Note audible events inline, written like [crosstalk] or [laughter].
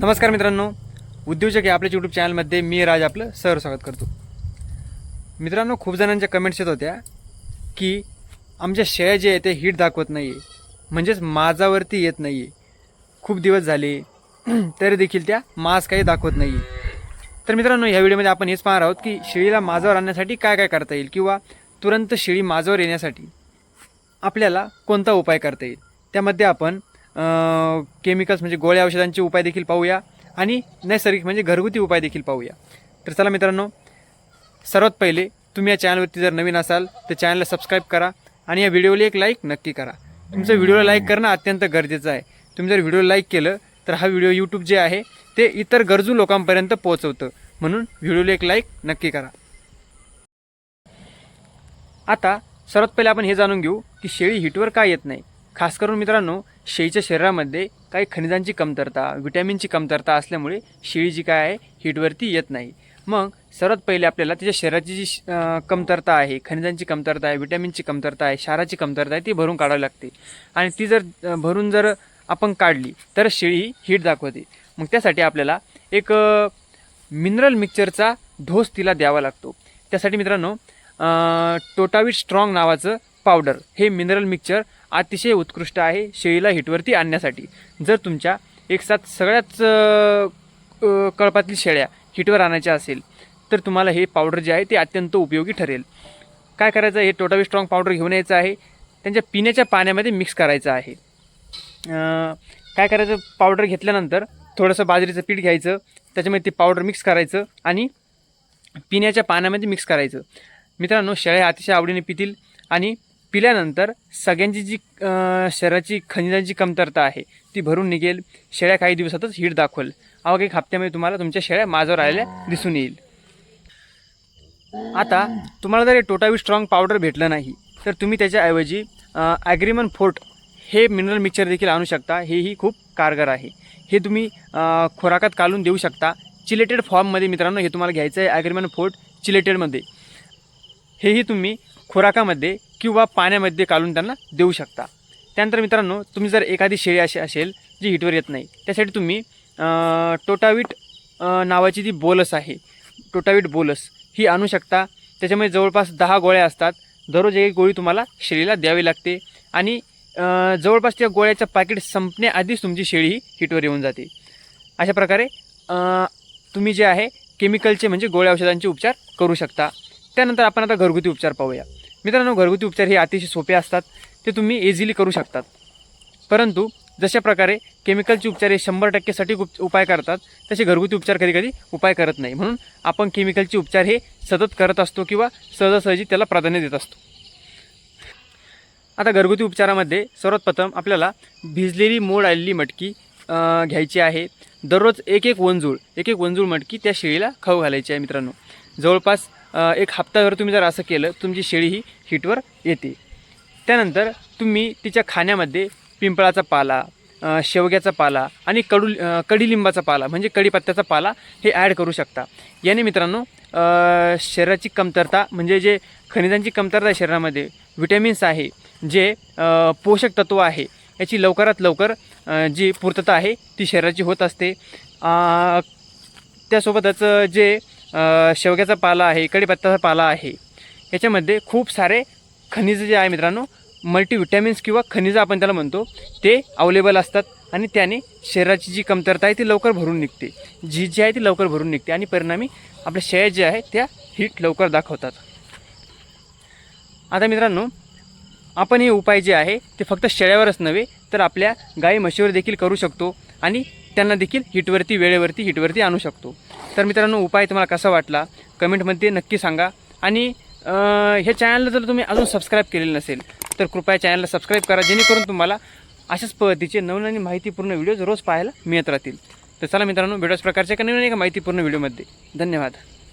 नमस्कार मित्रांनो. उद्योजक या आपल्या यूट्यूब चॅनलमध्ये मी राज आपलं. सर स्वागत करतो. मित्रांनो खूप जणांच्या कमेंट्स येत होत्या की आमच्या शेळ्या जे आहे ते हिट दाखवत नाही आहे म्हणजेच माझावरती येत नाही आहे खूप दिवस झाले. [clears throat] तरी देखील त्या मास काही दाखवत नाही आहे तर मित्रांनो ह्या व्हिडिओमध्ये आपण हेच पाहणार आहोत की शेळीला माझावर आणण्यासाठी काय काय करता येईल किंवा तुरंत शेळी माझावर येण्यासाठी आपल्याला कोणता उपाय करता येईल. त्यामध्ये आपण केमिकल्स म्हणजे गोळ्या औषधांचे उपाय देखील पाहूया आणि नैसर्गिक म्हणजे घरगुती उपाय देखील पाहूया. तर चला मित्रांनो सर्वात पहिले तुम्ही या चॅनलवरती जर नवीन असाल तर चॅनलला सबस्क्राईब करा आणि या व्हिडिओला एक लाईक नक्की करा. तुमचं व्हिडिओला लाईक करणं अत्यंत गरजेचं आहे. तुम्ही जर व्हिडिओ लाईक केलं तर हा व्हिडिओ यूट्यूब जे आहे ते इतर गरजू लोकांपर्यंत पोहोचवतं. म्हणून व्हिडिओला एक लाईक नक्की करा. आता सर्वात पहिले आपण हे जाणून घेऊ की शेळी हिटवर का येत नाही. खास करून मित्रांनो शेळीच्या शरीरामध्ये काही खनिजांची कमतरता विटॅमिनची कमतरता असल्यामुळे शेळी जी काय आहे हीटवरती येत नाही. मग सर्वात पहिले आपल्याला त्याच्या शरीराची जी श- कमतरता आहे खनिजांची कमतरता आहे विटॅमिनची कमतरता आहे क्षाराची कमतरता आहे ती भरून काढावी लागते. आणि ती जर भरून जर आपण काढली तर शेळी ही दाखवते. मग त्यासाठी आपल्याला एक मिनरल मिक्सरचा ढोस तिला द्यावा लागतो. त्यासाठी मित्रांनो टोटाविट स्ट्रॉंग नावाचं पावडर. हे मिनरल मिक्सचर अतिशय उत्कृष्ट आहे शेळीला हिटवरती आणण्यासाठी. जर तुमच्या एक साथ सगळ्याच कळपातील शेळ्या हिटवर आणायच्या असेल तर तुम्हाला हे पावडर जे आहे ते अत्यंत उपयोगी ठरेल. काय करायचं हे टोटावी स्ट्रॉंग पावडर घेऊन यायचं आहे. त्यांच्या पिण्याच्या पाण्यामध्ये मिक्स करायचं आहे. काय करायचं? पावडर घेतल्यानंतर थोडंसं बाजरीचं पीठ घ्यायचं. त्याच्यामध्ये ते पावडर मिक्स करायचं आणि पिण्याच्या पाण्यामध्ये मिक्स करायचं. मित्रांनो शेळ्या अतिशय आवडीने पितील आणि पिल्यानंतर सगळ्यांची जी शरीराची खनिजांची कमतरता आहे ती भरून निघेल. शेळ्या काही दिवसातच हीट दाखवेल. अवघ्या एक हप्त्यामध्ये तुम्हाला तुमच्या शेळ्या माझ्यावर आलेल्या दिसून येईल. आता तुम्हाला जर हे टोटावी स्ट्रॉंग पावडर भेटलं नाही तर तुम्ही त्याच्याऐवजी ॲग्रीमन फोर्ट हे मिनरल मिक्सर देखील आणू शकता. हेही खूप कारगर आहे. हे तुम्ही खोराकात काढून देऊ शकता. चिलेटेड फॉर्ममध्ये मित्रांनो हे तुम्हाला घ्यायचं आहे ॲग्रीमन फोर्ट चिलेटेडमध्ये हेही तुम्ही खोराकामध्ये किंवा पाण्यामध्ये काढून त्यांना देऊ शकता. त्यानंतर मित्रांनो तुम्ही जर एखादी शेळी अशी असेल जी हिटवर येत नाही त्यासाठी तुम्ही टोटावीट टोटाविट नावाची जी बोलस आहे टोटाविट बोलस ही आणू शकता. त्याच्यामध्ये जवळपास दहा गोळ्या असतात. दररोज एक गोळी तुम्हाला शेळीला द्यावी लागते. आणि जवळपास त्या गोळ्याचं पॅकेट संपण्याआधीच तुमची शेळी ही हिटवर येऊन जाते. अशा प्रकारे तुम्ही जे आहे केमिकलचे म्हणजे गोळ्या औषधांचे उपचार करू शकता. त्यानंतर आपण आता घरगुती उपचार पाहूया. मित्रांनो घरगुती उपचार हे अतिशय सोपे असतात. ते तुम्ही इझिली करू शकतात. परंतु जशा प्रकारे केमिकलचे उपचार हे शंभर टक्केसाठी उप उपाय करतात तसे घरगुती उपचार कधी कधी उपाय करत नाही. म्हणून आपण केमिकलचे उपचार हे सतत करत असतो किंवा सहजासहजी त्याला प्राधान्य देत असतो. आता घरगुती उपचारामध्ये सर्वात प्रथम आपल्याला भिजलेली मोड आलेली मटकी घ्यायची आहे. दररोज एक एक वंजूळ एक एक वंजूळ मटकी त्या शेळीला खाऊ घालायची आहे मित्रांनो. जवळपास एक हप्ताभर तुम्ही जर असं केलं तुमची शेळी ही हिटवर येते. त्यानंतर तुम्ही तिच्या खाण्यामध्ये पिंपळाचा पाला शेवग्याचा पाला आणि कडू कडीलिंबाचा पाला म्हणजे कडीपत्त्याचा पाला हे ॲड करू शकता. याने मित्रांनो शरीराची कमतरता म्हणजे जे खनिजांची कमतरता आहे शरीरामध्ये विटॅमिन्स आहे जे पोषक तत्व आहे याची लवकरात लवकर जी पूर्तता आहे ती शरीराची होत असते. त्यासोबतच जे शेवग्याचा पाला आहे कडीपत्त्याचा पाला आहे. याच्यामध्ये खूप सारे खनिज जे आहे मित्रांनो मल्टीविटॅमिन्स किंवा खनिजं आपण त्याला म्हणतो ते अवेलेबल असतात आणि त्याने शरीराची जी कमतरता आहे ती लवकर भरून निघते. जी जी आहे ती लवकर भरून निघते आणि परिणामी आपल्या शेळ्या ज्या आहे त्या हीट लवकर दाखवतात. आता मित्रांनो आपण हे उपाय जे आहे ते फक्त शेळ्यावरच नव्हे तर आपल्या गाई म्हशीवर देखील करू शकतो आणि त्यांना देखील हिटवरती वेळेवरती हिटवरती आणू शकतो. तर मित्रांनो उपाय तुम्हाला कसा वाटला? कमेंटमध्ये नक्की सांगा. आणि हे ह्या चॅनलला जर तुम्ही अजून सबस्क्राईब केलेलं नसेल तर कृपया चॅनलला सबस्क्राईब करा जेणेकरून तुम्हाला अशाच पद्धतीचे नवीन आणि माहितीपूर्ण व्हिडिओज रोज पाहायला मिळत राहतील. तर चला मित्रांनो व्हिडिओज प्रकारच्या एका नवीन एका माहितीपूर्ण व्हिडिओमध्ये धन्यवाद.